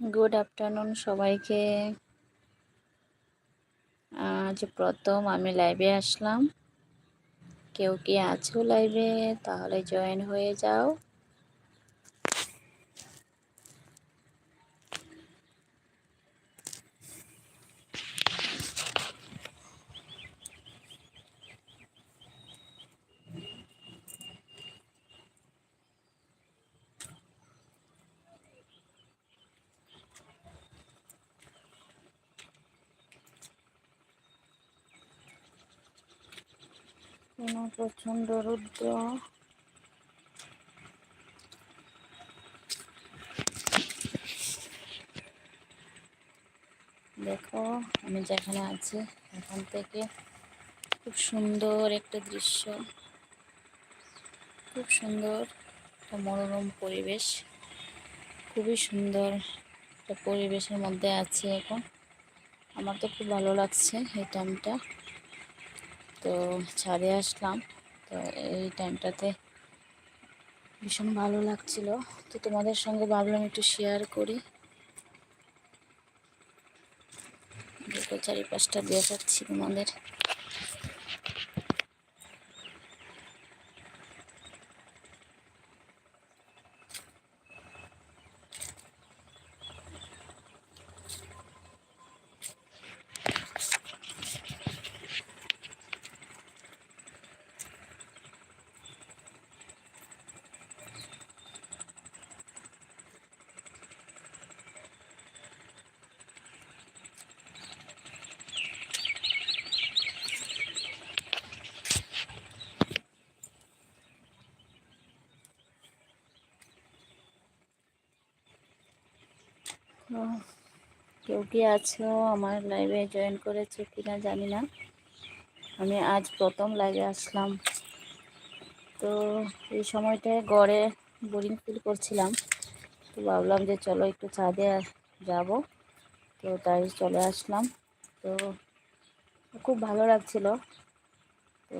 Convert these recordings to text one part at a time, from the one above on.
Good afternoon সবাইকে। আজ প্রথম আমি লাইভে আসলাম। কেউ কি আছো লাইভে তাহলে জয়েন হয়ে যাও। কোনো প্রচণ্ড রুদ্র। দেখো, আমি যেখানে আছি, এখান থেকে খুব সুন্দর একটা দৃশ্য। খুব সুন্দর একটা মনোরম পরিবেশ। খুবই সুন্দর একটা পরিবেশের মধ্যে আছি এখন। আমার তো খুব ভালো লাগছে এই টাইমটা তো ছাড়ে আসলাম। তো এই টাইমটাতে ভীষণ ভালো লাগছিল। তো তোমাদের সঙ্গে ভাবলাম একটু শেয়ার করি। চারিপাশটা দেখাচ্ছি তোমাদের। কেউ কি আছো আমার লাইভে জয়েন করেছ কিনা জানি না। আমি আজ প্রথম লাইভে আসলাম। তো এই সময়টায় গড়ে বোরিং ফিল করছিলাম। তো ভাবলাম যে চলো একটু ছাদে যাব। তো তাই চলে আসলাম। তো খুব ভালো লাগছিল। তো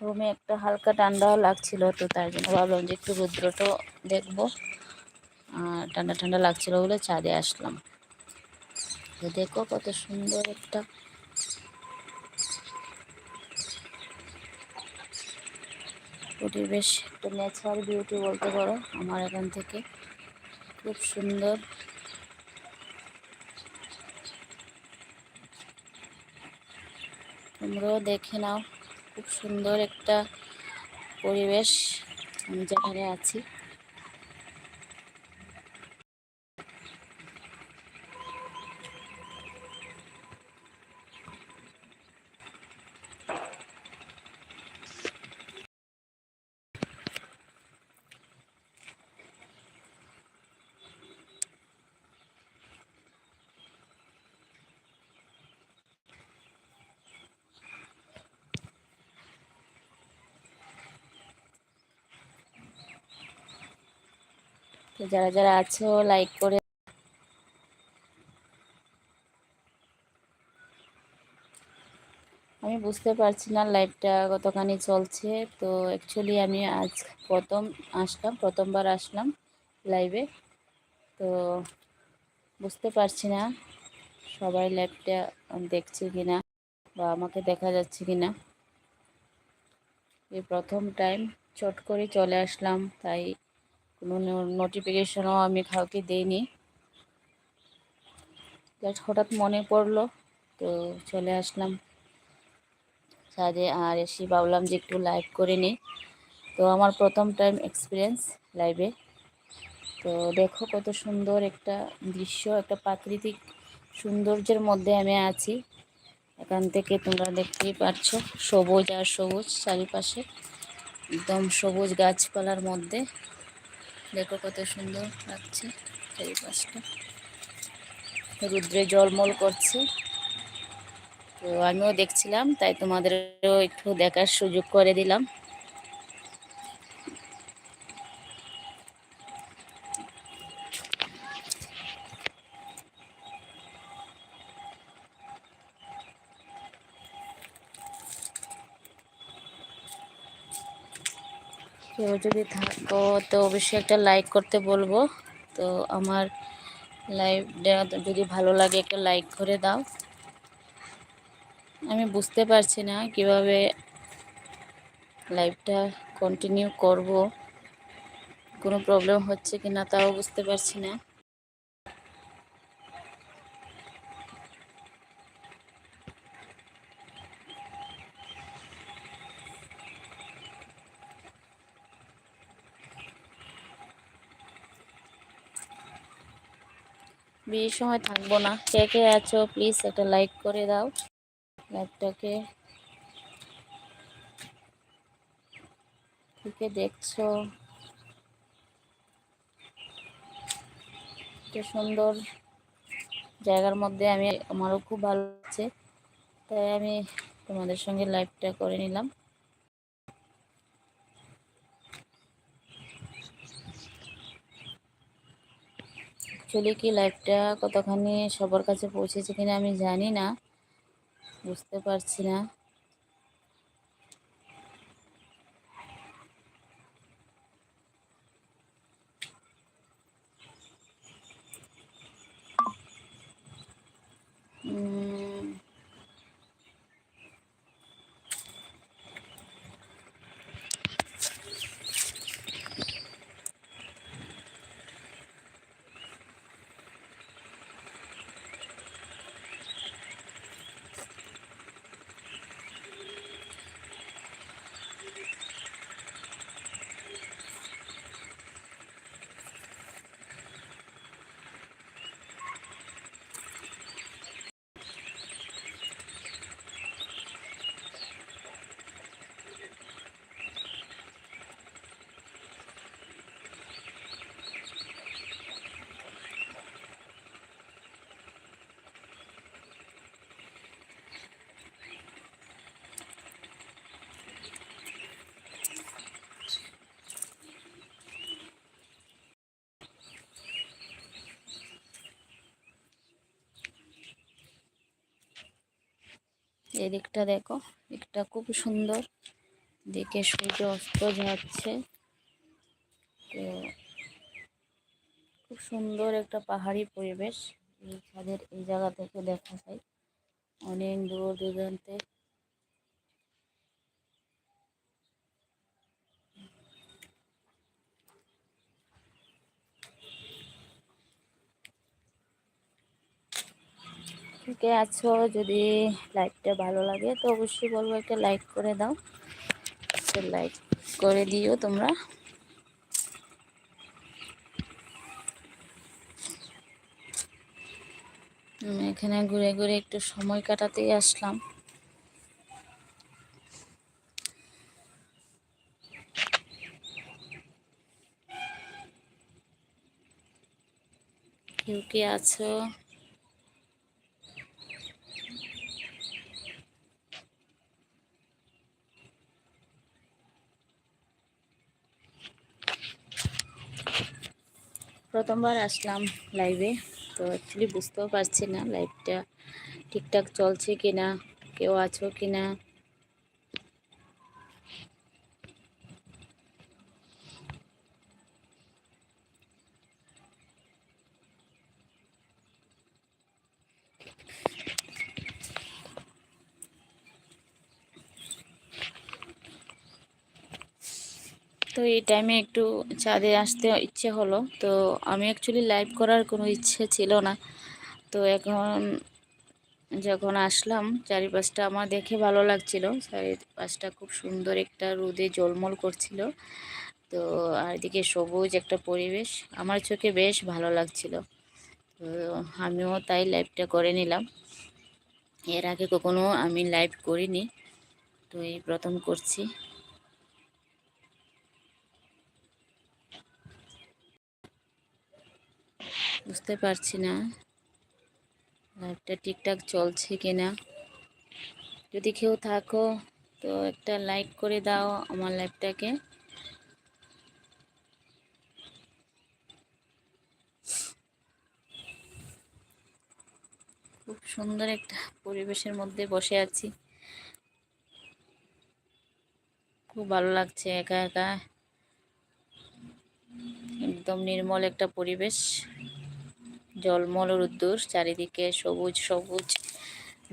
রুমে একটা হালকা ঠান্ডাও লাগছিল। তো তাই জন্য ভাবলাম যে একটু রুদ্রটাও দেখব। ঠান্ডা ঠান্ডা লাগছিল বলে ছাদে আসলাম। দেখো কত সুন্দর একটা পরিবেশ, একটা ন্যাচারাল বিউটি বলতে পারো আমার এখান থেকে। খুব সুন্দর। তোমরাও দেখে নাও, খুব সুন্দর একটা পরিবেশ আমি যেখানে আছি। তো যারা যারা আছো লাইক করে আমি বুঝতে পারছি না লাইভটা কতখানি চলছে। তো অ্যাকচুয়ালি আমি আজ প্রথম আসলাম, প্রথমবার আসলাম লাইভে তো বুঝতে পারছি না সবাই লাইভটা দেখছে কিনা বা আমাকে দেখা যাচ্ছে কিনা। এই প্রথম টাইম চট করে চলে আসলাম, তাই কোনো নোটিফিকেশনও আমি কাউকে দিইনি। জাস্ট হঠাৎ মনে পড়ল, তো চলে আসলাম। ছাদে আর এসে ভাবলাম যে একটু লাইভ করে নিই। তো আমার প্রথম টাইম এক্সপিরিয়েন্স লাইভে তো দেখো কত সুন্দর একটা দৃশ্য, একটা প্রাকৃতিক সৌন্দর্যের মধ্যে আমি আছি। এখান থেকে তোমরা দেখতেই পাচ্ছ সবুজ আর সবুজ চারিপাশে। একদম সবুজ গাছপালার মধ্যে। দেখো কত সুন্দর লাগছে এই পাশটা রুদ্রে জলমল করছে। তো আমিও দেখছিলাম, তাই তোমাদেরও একটু দেখার সুযোগ করে দিলাম। কেউ যদি থাকো, তো অবশ্যই একটা লাইক করতে বলব। তো আমার লাইভ যদি ভালো লাগে, একটা লাইক করে দাও। আমি বুঝতে পারছি না কীভাবে লাইভটা কন্টিনিউ করব। কোনো প্রবলেম হচ্ছে কি না তাও বুঝতে পারছি না। বেশি সময় থাকব না। কে কে আছো প্লিজ একটা লাইক করে দাও। লাইভটাকে কে দেখছ? সুন্দর জায়গার মধ্যে আমি, আমারও খুব ভালো লাগছে। তাই আমি তোমাদের সঙ্গে লাইভটা করে নিলাম। অ্যাকচুয়ালি কি লাইভটা কতখানি সবার কাছে পৌঁছেছে কিনা আমি জানি না বুঝতে পারছি না। এদিকটা দেখো দিকটা খুব সুন্দর। দিকে সূর্য অস্ত যাচ্ছে। তো খুব সুন্দর একটা পাহাড়ি পরিবেশ। এই ছাদের এই জায়গা থেকে দেখা যায়। অনেক দূর দূরান্তে কে আছো যদি লাইকটা ভালো লাগে, তো অবশ্যই বলব একটা লাইক করে দাও। লাইক করে দিও তোমরা। এখানে ঘুরে ঘুরে একটু সময় কাটাতেই আসলাম। কেউ কি আছো? প্রথমবার আসলাম লাইভে তো অ্যাকচুয়ালি বুঝতেও পারছি না লাইভটা ঠিকঠাক চলছে কি না কেউ আছো কি না তো এই টাইমে একটু চাঁদে আসতে ইচ্ছে হলো। তো আমি অ্যাকচুয়ালি লাইভ করার কোনো ইচ্ছে ছিল না। তো এখন যখন আসলাম, চারিপাশটা আমার দেখে ভালো লাগছিল। চারিপাশটা খুব সুন্দর একটা রোদে জলমল করছিল। তো আর এদিকে সবুজ একটা পরিবেশ। আমার চোখে বেশ ভালো লাগছিল। তো আমিও তাই লাইভটা করে নিলাম। এর আগে কখনো আমি লাইভ করিনি। তো এই প্রথম করছি। বুঝতে পারছি না। লাইভটা ঠিকঠাক চলছে কি না যদি কেউ থাকো, তো একটা লাইক করে দাও আমার লাইভটাকে খুব সুন্দর একটা পরিবেশের মধ্যে বসে আছি। খুব ভালো লাগছে একা একা। একদম নির্মল একটা পরিবেশ। জলমল রুদ্দুর চারিদিকে সবুজ সবুজ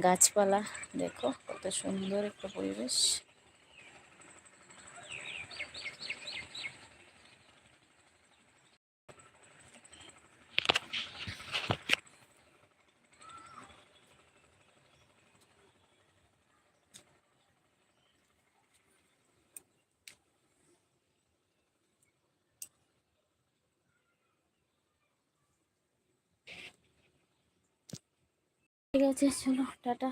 গাছপালা। দেখো কত সুন্দর একটা পরিবেশ। ঠিক আছে চলো টাটা।